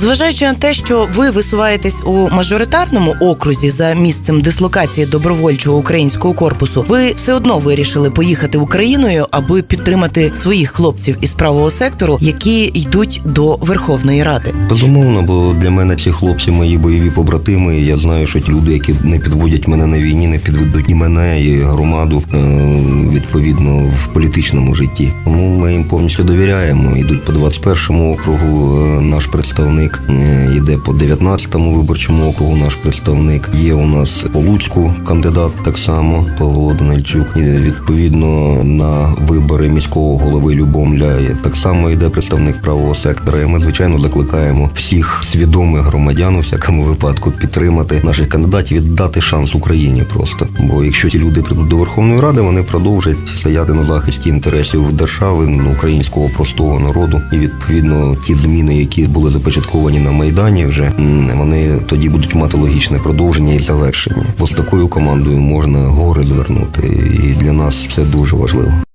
Зважаючи на те, що ви висуваєтесь у мажоритарному окрузі за місцем дислокації добровольчого українського корпусу, ви все одно вирішили поїхати Україною, аби підтримати своїх хлопців із правого сектору, які йдуть до Верховної Ради. Безумовно, бо для мене ці хлопці мої бойові побратими. Я знаю, що ті люди, які не підводять мене на війні, не підведуть і мене, і громаду е, відповідно в політичному житті. Тому ми їм повністю довіряємо. Йдуть по 21-му округу. е, Наш представник е, йде по 19-му виборчому округу. Наш представник є у нас по Луцьку кандидат так само Павло Дональчук. І відповідно на вибори міського голови Любомля так само йде представник правого сектора. І ми звичайно закликаємо всіх свідомих громадян у всякому випадку підтримати наших кандидатів і дати шанс Україні просто. Бо якщо ці люди прийдуть до Верховної Ради, вони продовжать стояти на захисті інтересів держави, українського простого народу. І відповідно ті зміни, які були започатковані на майдані, вже вони тоді будуть мати логічне продовження і завершення. Бо з такою командою можна гори звернути, і для нас це дуже важливо.